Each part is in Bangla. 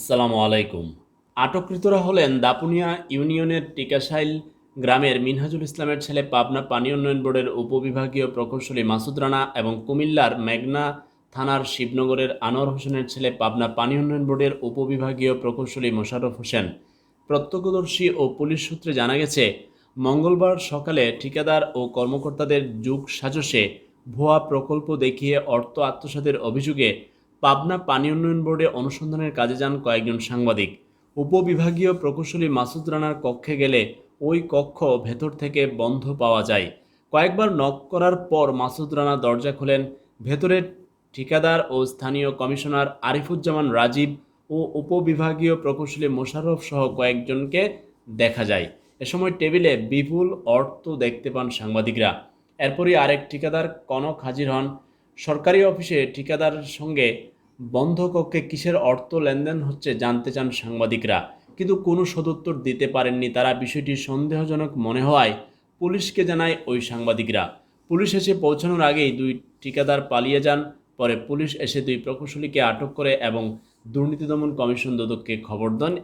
আসসালামু আলাইকুম। আটককৃতরা হলেন দাপুনিয়া ইউনিয়নের টিকাশাইল গ্রামের মিনহাজুল ইসলামের ছেলে পাবনা পানি উন্নয়ন বোর্ডের উপবিভাগীয় প্রকৌশলী মাসুদ রানা এবং কুমিল্লার মেঘনা থানার শিবনগরের আনোয়ার হোসেনের ছেলে পাবনা পানি উন্নয়ন বোর্ডের উপবিভাগীয় প্রকৌশলী মোশাররফ হোসেন প্রত্যক্ষদর্শী ও পুলিশ সূত্রে জানা গেছে, মঙ্গলবার সকালে ঠিকাদার ও কর্মকর্তাদের যুগ সাজসে ভুয়া প্রকল্প দেখিয়ে অর্থ আত্মসাতের অভিযোগে পাবনা পানি উন্নয়ন বোর্ডে অনুসন্ধানের কাজে যান কয়েকজন সাংবাদিক। উপবিভাগীয় প্রকৌশলী মাসুদ রানার কক্ষে গেলে ওই কক্ষ ভেতর থেকে বন্ধ পাওয়া যায়। কয়েকবার নক করার পর মাসুদ রানা দরজা খোলেন। ভেতরে ঠিকাদার ও স্থানীয় কমিশনার আরিফুজ্জামান রাজীব ও উপবিভাগীয় প্রকৌশলী মোশাররফ সহ কয়েকজনকে দেখা যায়। এ সময় টেবিলে বিপুল অর্থ দেখতে পান সাংবাদিকরা। এরপরই আরেক ঠিকাদার কনক হাজির হন। সরকারি অফিসে ঠিকাদারের সঙ্গে বন্ধ কক্ষে কিসের অর্থ লেনদেন হচ্ছে জানতে চান সাংবাদিকরা। কিন্তু কোনো সদুত্তর দিতে পারেননি তারা বিষয়টি সন্দেহজনক মনে হওয়ায় পুলিশকে জানায় ওই সাংবাদিকরা। পুলিশ এসে পৌঁছানোর আগেই দুই ঠিকাদার পালিয়ে যান, পরে পুলিশ এসে দুই প্রকৌশলীকে আটক করে এবং দুর্নীতি দমন কমিশন দুদককে খবর দেন।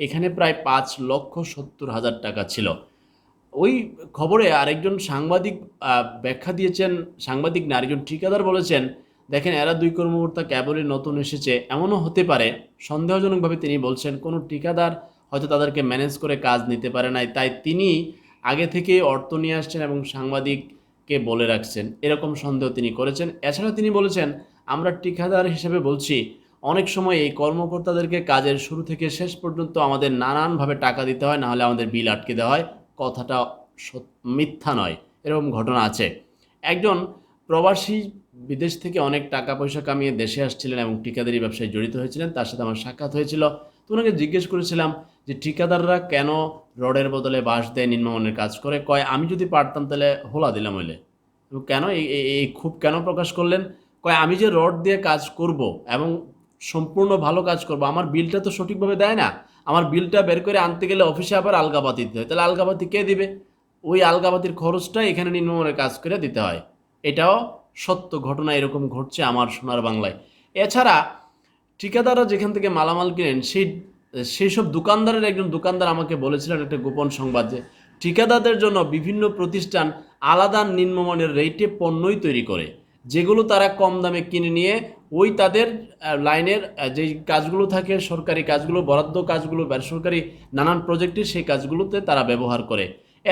এখানে প্রায় পাঁচ লক্ষ সত্তর হাজার টাকা ছিল। ওই খবরে আরেকজন সাংবাদিক ব্যাখ্যা দিয়েছেন, সাংবাদিক না, আরেকজন ঠিকাদার বলেছেন, দেখেন, এরা দুই কর্মকর্তা কেবলই নতুন এসেছে। এমনও হতে পারে। সন্দেহজনকভাবে তিনি বলছেন, কোনো ঠিকাদার হয়তো তাদেরকে ম্যানেজ করে কাজ নিতে পারে নাই। তাই তিনি আগে থেকেই অর্থ নিয়ে আসছেন এবং সাংবাদিককে বলে রাখছেন। এরকম সন্দেহ তিনি করেছেন। এছাড়া তিনি বলেছেন, আমরা ঠিকাদার হিসেবে বলছি, অনেক সময় এই কর্মকর্তাদেরকে কাজের শুরু থেকে শেষ পর্যন্ত আমাদের নানানভাবে টাকা দিতে হয়, নাহলে আমাদের বিল আটকে দেওয়া হয়। কথাটা মিথ্যা নয়, এরকম ঘটনা আছে। একজন প্রবাসী বিদেশ থেকে অনেক টাকা পয়সা কামিয়ে দেশে আসছিলেন এবং ঠিকাদারি ব্যবসায় জড়িত হয়েছিলেন, তার সাথে আমার সাক্ষাৎ হয়েছিল। তো ওনাকে জিজ্ঞেস করেছিলাম যে, ঠিকাদাররা কেন রডের বদলে বাঁশ দেয় নিম্নমানের কাজ করে? কয়, আমি যদি পারতাম তাহলে হোলা দিলাম হইলে কেন এই খুব কেন প্রকাশ করলেন? কয়, আমি যে রড দিয়ে কাজ করব এবং সম্পূর্ণ ভালো কাজ করব। আমার বিলটা তো সঠিকভাবে দেয় না। আমার বিলটা বের করে আনতে গেলে অফিসে আবার আলগাবাতি দিতে হয়। তাহলে আলগাবাতি কে দিবে? ওই আলগাবাতির খরচটা এখানে নিম্নমানের কাজ করে দিতে হয়। এটাও সত্য ঘটনা, এরকম ঘটছে আমার সোনার বাংলায়। এছাড়া ঠিকাদাররা যেখান থেকে মালামাল কিনেন, সেই সেই সব দোকানদারের একজন দোকানদার আমাকে বলেছিলেন একটা গোপন সংবাদ যে, ঠিকাদারদের জন্য বিভিন্ন প্রতিষ্ঠান আলাদা নিম্নমানের রেটে পণ্যই তৈরি করে। যেগুলো তারা কম দামে কিনে নিয়ে ওই তাদের লাইনের যে কাজগুলো থাকে, সরকারি কাজগুলো, বরাদ্দ কাজগুলো, বেসরকারি নানান প্রজেক্টের সেই কাজগুলোতে তারা ব্যবহার করে।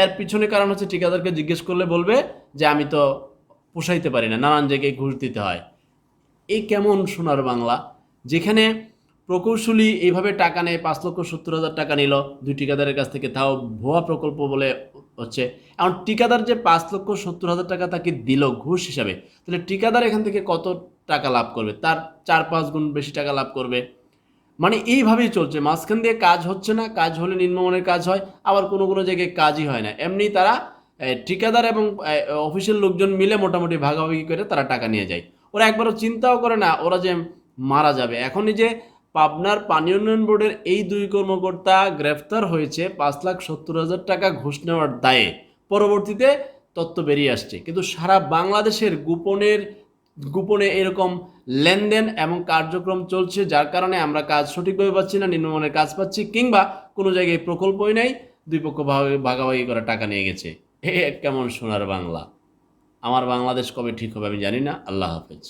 এর পিছনে কারণ হচ্ছে ঠিকাদারকে জিজ্ঞেস করলে বলবে যে, আমি তো পোষাইতে পারি না, নানান জায়গায় ঘুষ দিতে হয়। এই কেমন সোনার বাংলা? যেখানে প্রকৌশলী এইভাবে টাকা নেয়, পাঁচ লক্ষ সত্তর হাজার টাকা নিল, দুই ঠিকাদারের কাছ থেকে তাও ভুয়া প্রকল্প বলে হচ্ছে। এখন ঠিকাদার যে পাঁচ লক্ষ সত্তর হাজার টাকা তাকে দিল ঘুষ হিসাবে, তাহলে ঠিকাদার এখান থেকে কত টাকা লাভ করবে, তার চার পাঁচ গুণ বেশি টাকা লাভ করবে। মানে এইভাবেই চলছে, মাঝখান দিয়ে কাজ হচ্ছে না, কাজ হলে নিম্নমানের কাজ হয়, আবার কোনো কোনো জায়গায় কাজই হয় না। এমনি তারা ঠিকাদার এবং অফিসের লোকজন মিলে মোটামুটি ভাগাভাগি করে তারা টাকা নিয়ে যায়। ওরা একবারও চিন্তাও করে না, ওরা যে মারা যাবে। এখনই যে পাবনার পানি উন্নয়ন বোর্ডের এই দুই কর্মকর্তা গ্রেফতার হয়েছে, পাঁচ লাখ সত্তর হাজার টাকা ঘুষ নেওয়ার দায়ে। পরবর্তীতে তত্ত্ব বেরিয়ে আসছে। কিন্তু সারা বাংলাদেশের গোপনের গোপনে এরকম লেনদেন এবং কার্যক্রম চলছে, যার কারণে আমরা কাজ সঠিকভাবে পাচ্ছি না, নিম্নমানের কাজ পাচ্ছি, কিংবা কোনো জায়গায় প্রকল্পই নেই, দুই পক্ষ ভাগ- ভাগাভাগি করে টাকা নিয়ে গেছে। এ কেমন সোনার বাংলা? আমার বাংলাদেশ কবে ঠিক হবে আমি জানি না। আল্লাহ হাফেজ।